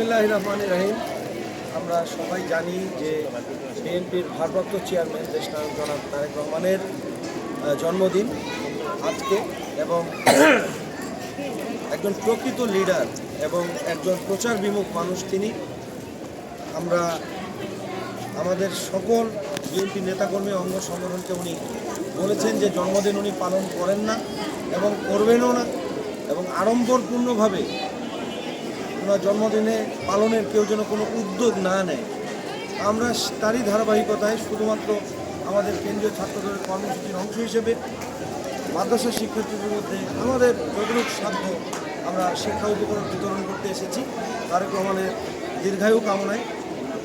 বিসমিল্লাহ রহমান রাহিম। আমরা সবাই জানি যে বিএনপির ভারপ্রাপ্ত চেয়ারম্যান দেশনায়ক জনাব তারেক রহমানের জন্মদিন আজকে এবং একজন প্রকৃত লিডার এবং একজন প্রচার বিমুখ মানুষ তিনি। আমরা আমাদের সকল বিএনপি নেতাকর্মী অঙ্গ সংগঠনকে উনি বলেছেন যে জন্মদিন উনি পালন করেন না এবং করবেনও না এবং আড়ম্বরপূর্ণভাবে ওনার জন্মদিনে পালনের কেউ যেন কোনো উদ্যোগ না নেয়। আমরা তারই ধারাবাহিকতায় শুধুমাত্র আমাদের কেন্দ্রীয় ছাত্রদলের কর্মসূচির অংশ হিসেবে মাদ্রাসা শিক্ষার্থীদের মধ্যে আমাদের যতটুকু সাধ্য আমরা শিক্ষা উপকরণ বিতরণ করতে এসেছি, তারেক রহমানের দীর্ঘায়ু কামনায়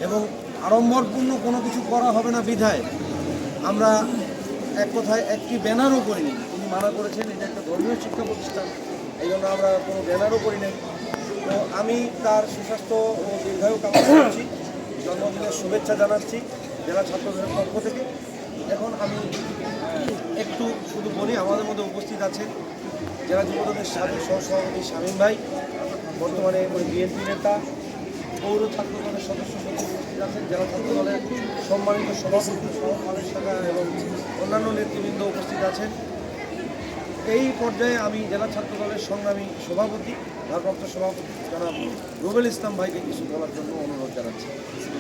এবং আড়ম্বরপূর্ণ কোনো কিছু করা হবে না বিধায় আমরা এক কথায় একটি ব্যানারও করিনি। তিনি মানা করেছেন, এটা একটা ধর্মীয় শিক্ষা প্রতিষ্ঠান এই জন্য আমরা কোনো ব্যানারও করি নাই তো আমি তার সুস্বাস্থ্য ও দীর্ঘায়ু কামনা করছি। জন্মদিনের শুভেচ্ছা জানাচ্ছি জেলা ছাত্রদের পক্ষ থেকে। এখন আমি একটু শুধু বলি, আমাদের মধ্যে উপস্থিত আছেন জেলা যুবদলের সাবেক সহসভাপতি শামীম ভাই, বর্তমানে বিএনপি নেতা, পৌর ছাত্র দলের সদস্য উপস্থিত আছেন, জেলা ছাত্র দলের সম্মানিত সভাপতি সহ এবং অন্যান্য নেতৃবৃন্দ উপস্থিত আছেন। এই পর্যায়ে আমি জেলা ছাত্র দলের সংগ্রামী সভাপতি, ভারপ্রাপ্ত সভাপতি জনাব রুবেল ইসলাম ভাইকে কিছু বলার জন্য অনুরোধ জানাচ্ছি।